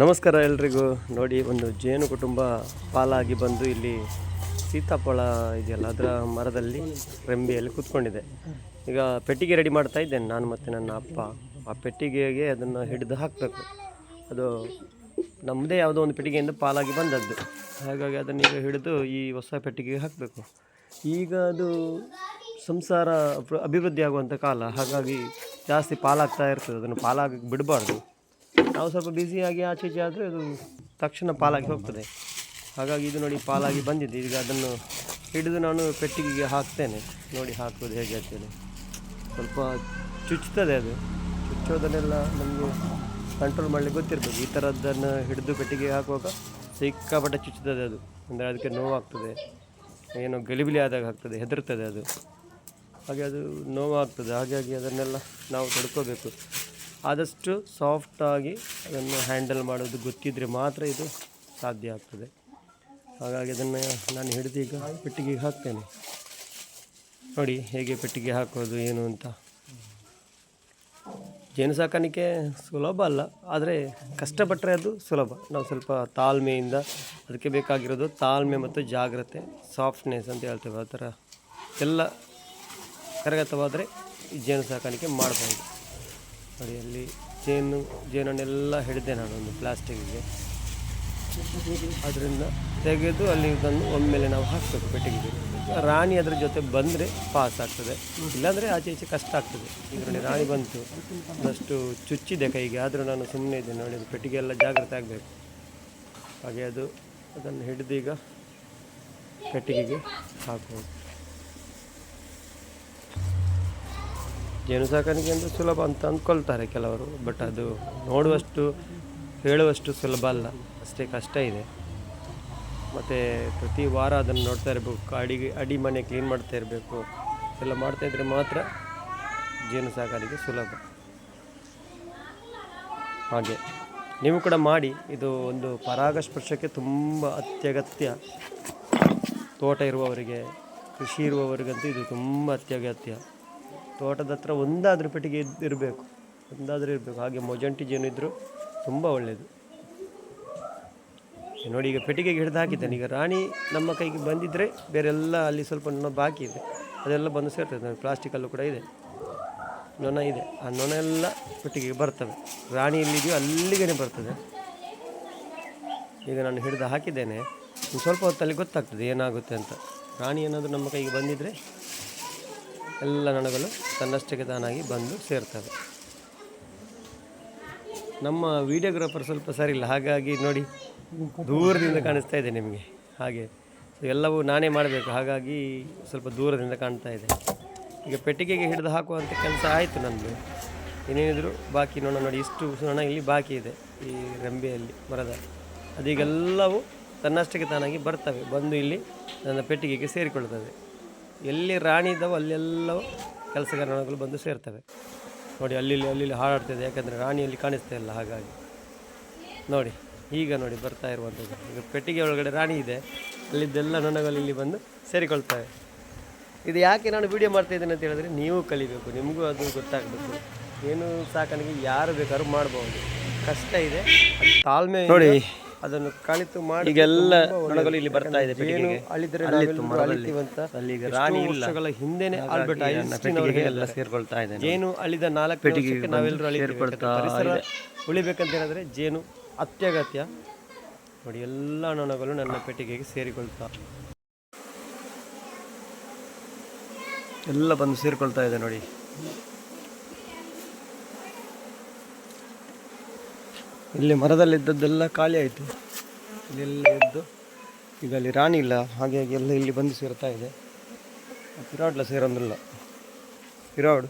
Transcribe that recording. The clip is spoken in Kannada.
ನಮಸ್ಕಾರ ಎಲ್ರಿಗೂ. ನೋಡಿ, ಒಂದು ಜೇನು ಕುಟುಂಬ ಪಾಲಾಗಿ ಬಂದು ಇಲ್ಲಿ ಸೀತಾಫಳ ಇದೆಯಲ್ಲ, ಅದರ ಮರದಲ್ಲಿ ರೆಂಬೆಯಲ್ಲಿ ಕೂತ್ಕೊಂಡಿದೆ. ಈಗ ಪೆಟ್ಟಿಗೆ ರೆಡಿ ಮಾಡ್ತಾ ಇದ್ದೇನೆ ನಾನು ಮತ್ತು ನನ್ನ ಅಪ್ಪ. ಆ ಪೆಟ್ಟಿಗೆಗೆ ಅದನ್ನು ಹಿಡಿದು ಹಾಕಬೇಕು. ಅದು ನಮ್ಮದೇ ಯಾವುದೋ ಒಂದು ಪೆಟ್ಟಿಗೆಯಿಂದ ಪಾಲಾಗಿ ಬಂದದ್ದು. ಹಾಗಾಗಿ ಅದನ್ನು ಈಗ ಹಿಡಿದು ಈ ಹೊಸ ಪೆಟ್ಟಿಗೆಗೆ ಹಾಕಬೇಕು. ಈಗ ಅದು ಸಂಸಾರ ಅಭಿವೃದ್ಧಿ ಆಗುವಂಥ ಕಾಲ. ಹಾಗಾಗಿ ಜಾಸ್ತಿ ಪಾಲಾಗ್ತಾ ಇರ್ತದೆ. ಅದನ್ನು ಪಾಲಾಗಿ ಬಿಡಬಾರ್ದು. ನಾವು ಸ್ವಲ್ಪ ಬ್ಯುಸಿಯಾಗಿ ಆಚೆ ಈಚೆ ಆದರೆ ಅದು ತಕ್ಷಣ ಪಾಲಾಗಿ ಹೋಗ್ತದೆ. ಹಾಗಾಗಿ ಇದು ನೋಡಿ ಪಾಲಾಗಿ ಬಂದಿದೆ. ಈಗ ಅದನ್ನು ಹಿಡಿದು ನಾನು ಪೆಟ್ಟಿಗೆಗೆ ಹಾಕ್ತೇನೆ. ನೋಡಿ ಹಾಕೋದು ಹೇಗೆ ಅಂತೇಳಿ. ಸ್ವಲ್ಪ ಚುಚ್ತದೆ ಅದು. ಚುಚ್ಚೋದನ್ನೆಲ್ಲ ನಮಗೆ ಕಂಟ್ರೋಲ್ ಮಾಡಲಿಕ್ಕೆ ಗೊತ್ತಿರಬೇಕು ಈ ಥರದ್ದನ್ನು ಹಿಡಿದು ಪೆಟ್ಟಿಗೆಗೆ ಹಾಕುವಾಗ ಸಿಕ್ಕಾಪಟ್ಟೆ ಚುಚ್ಚುತ್ತದೆ ಅದು. ಅಂದರೆ ಅದಕ್ಕೆ ನೋವಾಗ್ತದೆ. ಏನೋ ಗಲಿಬಿಲಿ ಆದಾಗ ಆಗ್ತದೆ, ಹೆದರ್ತದೆ ಅದು. ಹಾಗೆ ಅದು ನೋವಾಗ್ತದೆ. ಹಾಗಾಗಿ ಅದನ್ನೆಲ್ಲ ನಾವು ತಡ್ಕೋಬೇಕು. ಆದಷ್ಟು ಸಾಫ್ಟಾಗಿ ಅದನ್ನು ಹ್ಯಾಂಡಲ್ ಮಾಡೋದು ಗೊತ್ತಿದ್ದರೆ ಮಾತ್ರ ಇದು ಸಾಧ್ಯ ಆಗ್ತದೆ. ಹಾಗಾಗಿ ಅದನ್ನು ನಾನು ಹಿಡಿದು ಈಗ ಪೆಟ್ಟಿಗೆಗೆ ಹಾಕ್ತೇನೆ. ನೋಡಿ ಹೇಗೆ ಪೆಟ್ಟಿಗೆ ಹಾಕೋದು, ಏನು ಅಂತ. ಜೇನು ಸಾಕಾಣಿಕೆ ಸುಲಭ ಅಲ್ಲ, ಆದರೆ ಕಷ್ಟಪಟ್ಟರೆ ಅದು ಸುಲಭ. ನಾವು ಸ್ವಲ್ಪ ತಾಳ್ಮೆಯಿಂದ, ಅದಕ್ಕೆ ಬೇಕಾಗಿರೋದು ತಾಳ್ಮೆ ಮತ್ತು ಜಾಗ್ರತೆ ಸಾಫ್ಟ್ನೆಸ್ ಅಂತ ಹೇಳ್ತೇವೆ. ಆ ಥರ ಎಲ್ಲ ಕರಗತವಾದರೆ ಈ ಜೇನು ಸಾಕಾಣಿಕೆ ಮಾಡ್ಬೋದು. ನೋಡಿ ಅಲ್ಲಿ ಜೇನು, ಜೇನನ್ನೆಲ್ಲ ಹಿಡಿದೆ ನಾನು ಒಂದು ಪ್ಲಾಸ್ಟಿಕ್ಗೆ. ಅದರಿಂದ ತೆಗೆದು ಅಲ್ಲಿ ಇದನ್ನು ಒಮ್ಮೆಲೆ ನಾವು ಹಾಕಬೇಕು ಪೆಟ್ಟಿಗೆ ರಾಣಿ ಅದರ ಜೊತೆ ಬಂದರೆ ಪಾಸ್ ಆಗ್ತದೆ. ಇಲ್ಲಾಂದರೆ ಆಚೆ ಈಚೆ ಕಷ್ಟ ಆಗ್ತದೆ. ಇದರಲ್ಲಿ ರಾಣಿ ಬಂತು. ಅಷ್ಟು ಚುಚ್ಚಿದೆ ಕೈಗೆ. ಆದರೂ ನಾನು ಸುಮ್ಮನೆ ಇದ್ದೆ ನೋಡಿ ಪೆಟ್ಟಿಗೆ ಎಲ್ಲ ಜಾಗ್ರತೆ ಆಗಬೇಕು. ಹಾಗೆ ಅದು ಅದನ್ನು ಹಿಡಿದೀಗ ಈಗ ಪೆಟ್ಟಿಗೆಗೆ ಹಾಕುವುದು. ಜೇನು ಸಾಕಾಣಿಕೆ ಅಂದರೆ ಸುಲಭ ಅಂತ ಅಂದ್ಕೊಳ್ತಾರೆ ಕೆಲವರು ಬಟ್ ಅದು ನೋಡುವಷ್ಟು, ಹೇಳುವಷ್ಟು ಸುಲಭ ಅಲ್ಲ. ಅಷ್ಟೇ ಕಷ್ಟ ಇದೆ. ಮತ್ತು ಪ್ರತಿ ವಾರ ಅದನ್ನು ನೋಡ್ತಾ ಇರಬೇಕು. ಅಡಿಗೆ ಅಡಿ ಮನೆ ಕ್ಲೀನ್ ಮಾಡ್ತಾ ಇರಬೇಕು. ಎಲ್ಲ ಮಾಡ್ತಾ ಇದ್ದರೆ ಮಾತ್ರ ಜೇನು ಸಾಕಾಣಿಕೆ ಸುಲಭ. ಹಾಗೆ. ನೀವು ಕೂಡ ಮಾಡಿ. ಇದು ಒಂದು ಪರಾಗಸ್ಪರ್ಶಕ್ಕೆ ತುಂಬ ಅತ್ಯಗತ್ಯ. ತೋಟ ಇರುವವರಿಗೆ, ಕೃಷಿ ಇರುವವರಿಗಂತೂ ಇದು ತುಂಬ ಅತ್ಯಗತ್ಯ. ತೋಟದ ಹತ್ರ ಒಂದಾದರೂ ಪೆಟ್ಟಿಗೆ ಇದ್- ಇರಬೇಕು. ಒಂದಾದರೂ ಇರಬೇಕು. ಹಾಗೆ ಮೊಜಂಟಿ ಜೇನು ಇದ್ದರೂ ತುಂಬ ಒಳ್ಳೆಯದು ನೋಡಿ, ಈಗ ಪೆಟ್ಟಿಗೆಗೆ ಹಿಡಿದು ಹಾಕಿದ್ದೇನೆ. ಈಗ ರಾಣಿ ನಮ್ಮ ಕೈಗೆ ಬಂದಿದ್ದರೆ ಬೇರೆಲ್ಲ ಅಲ್ಲಿ ಸ್ವಲ್ಪ ನೊಣ ಬಾಕಿ ಇದೆ. ಅದೆಲ್ಲ ಬಂದು ಸೇರ್ತದೆ. ಪ್ಲಾಸ್ಟಿಕಲ್ಲೂ ಕೂಡ ಇದೆ. ನೊಣ ಇದೆ. ಆ ನೊಣ ಎಲ್ಲ ಪೆಟ್ಟಿಗೆಗೆ ಬರ್ತವೆ. ರಾಣಿ ಎಲ್ಲಿದೆಯೋ ಅಲ್ಲಿಗೇ ಬರ್ತದೆ. ಈಗ ನಾನು ಹಿಡಿದು ಹಾಕಿದ್ದೇನೆ. ಸ್ವಲ್ಪ ಹೊತ್ತಲ್ಲಿ ಗೊತ್ತಾಗ್ತದೆ ಏನಾಗುತ್ತೆ ಅಂತ. ರಾಣಿ ಏನಾದರೂ ನಮ್ಮ ಕೈಗೆ ಬಂದಿದ್ದರೆ ಎಲ್ಲ ನೊಣಗಳು ತನ್ನಷ್ಟಕ್ಕೆ ತಾನಾಗಿ ಬಂದು ಸೇರ್ತವೆ. ನಮ್ಮ ವೀಡಿಯೋಗ್ರಾಫರ್ ಸ್ವಲ್ಪ ಸರಿಯಿಲ್ಲ ಹಾಗಾಗಿ ನೋಡಿ, ದೂರದಿಂದ ಕಾಣಿಸ್ತಾ ಇದೆ ನಿಮಗೆ. ಹಾಗೆ ಎಲ್ಲವೂ ನಾನೇ ಮಾಡಬೇಕು. ಹಾಗಾಗಿ ಸ್ವಲ್ಪ ದೂರದಿಂದ ಕಾಣ್ತಾ ಇದೆ. ಈಗ ಪೆಟ್ಟಿಗೆಗೆ ಹಿಡಿದು ಹಾಕುವಂಥ ಕೆಲಸ ಆಯಿತು ನನ್ನದು ಏನೇನಿದ್ರು ಬಾಕಿ ನೋಣ ನೋಡಿ. ಇಷ್ಟು ನೊಣ ಇಲ್ಲಿ ಬಾಕಿ ಇದೆ ಈ ರೆಂಬೆಯಲ್ಲಿ, ಮರದ. ಅದೀಗೆಲ್ಲವೂ ತನ್ನಷ್ಟಕ್ಕೆ ತಾನಾಗಿ ಬರ್ತವೆ. ಬಂದು ಇಲ್ಲಿ ನನ್ನ ಪೆಟ್ಟಿಗೆಗೆ ಸೇರಿಕೊಳ್ಳುತ್ತವೆ ಎಲ್ಲಿ ರಾಣಿ ಇದ್ದಾವೆ ಅಲ್ಲೆಲ್ಲವೂ ಕೆಲಸಗಾರಗಳು ನೊಣಗಳು ಬಂದು ಸೇರ್ತವೆ. ನೋಡಿ ಅಲ್ಲಿ ಅಲ್ಲಿ ಹಾಡಾಡ್ತಿದೆ. ಹಾರಾಡ್ತಿದೆ ಯಾಕಂದರೆ ರಾಣಿಯಲ್ಲಿ ಕಾಣಿಸ್ತಾ ಇಲ್ಲ ಹಾಗಾಗಿ. ನೋಡಿ ಈಗ ನೋಡಿ ಬರ್ತಾ ಇರುವಂಥದ್ದು. ಈಗ ಪೆಟ್ಟಿಗೆ ಒಳಗಡೆ ರಾಣಿ ಇದೆ. ಅಲ್ಲಿದ್ದೆಲ್ಲ ನೊಣಗಳು ಇಲ್ಲಿ ಬಂದು ಸೇರಿಕೊಳ್ತವೆ. ಇದು ಯಾಕೆ ನಾನು ವಿಡಿಯೋ ಮಾಡ್ತಾ ಇದ್ದೇನೆ ಅಂತ ಹೇಳಿದ್ರೆ ನೀವು ಕಲಿಬೇಕು ನಿಮಗೂ ಅದು ಗೊತ್ತಾಗಬೇಕು. ಏನು ಸಾಕಾಣಿಕೆ ಯಾರು ಬೇಕಾದ್ರೂ ಮಾಡ್ಬೋದು. ಕಷ್ಟ ಇದೆ. ತಾಳ್ಮೆ ನೋಡಿ ಅದನ್ನು ಕಲಿತು ಮಾಡಿ ಈಗೆಲ್ಲ ನೊಣಗಳು ಇಲ್ಲಿ ಬರ್ತಾ ಇದೆ ಏನು ಅಳಿದ್ರೆ ಅಳಿತೀವಂತ ಅಲ್ಲಿ ಈಗ ರಾಣಿ ವರ್ಷಗಳ ಹಿಂದೆನೆ ಆಲ್ಬರ್ಟ್ ಐನ್ಸ್ಟೀನ್ ಅವರಿಗೆ ಎಲ್ಲ ಸೇರ್ಕೊಳ್ತಾ ಇದೆ ಜೇನು ಅಳಿದ ನಾಲ್ಕು ಪೆಟ್ಟಿಗೆ ನಾವೆಲ್ಲರೂ ಅಳಿತೀವಿ. ಪರಿಸರ ಉಳಿಬೇಕಂತ ಹೇಳಿದ್ರೆ ಜೇನು ಅತ್ಯಗತ್ಯ. ನೋಡಿ ಎಲ್ಲ ನೊಣಗಳು ನನ್ನ ಪೆಟ್ಟಿಗೆಗೆ ಸೇರಿಕೊಳ್ತಾ. ಎಲ್ಲ ಬಂದು ಸೇರ್ಕೊಳ್ತಾ ಇದೆ ನೋಡಿ. ಇಲ್ಲಿ ಮರದಲ್ಲಿದ್ದದ್ದೆಲ್ಲ ಖಾಲಿ ಆಯಿತು. ಇಲ್ಲೆಲ್ಲ ಇದ್ದು ಈಗ ಅಲ್ಲಿ ರಾಣಿ ಇಲ್ಲ. ಹಾಗಾಗಿ ಎಲ್ಲ ಇಲ್ಲಿ ಬಂದು ಸೇರ್ತಾ ಇದೆ. ಪಿರಾಡ್ಲ ಸೇರೊಂದಿಲ್ಲ ಪಿರಾಡು.